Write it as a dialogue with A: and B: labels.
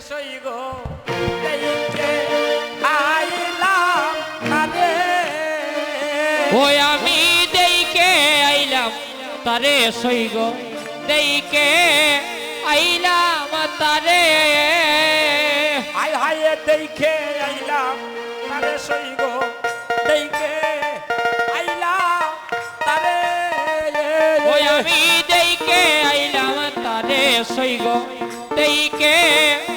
A: সই গো দেখে আইলাম তারে।
B: ওই আমি দেইকে আইলাম তারে সইগ দেইকে আইলাম তারে।
A: হাই হাই দেখে আইলাম তারে সই গো দেখে আইলাম তারে।
B: ওই আমি দেইকে আইলাম তারে সইগ দেইকে আইলাম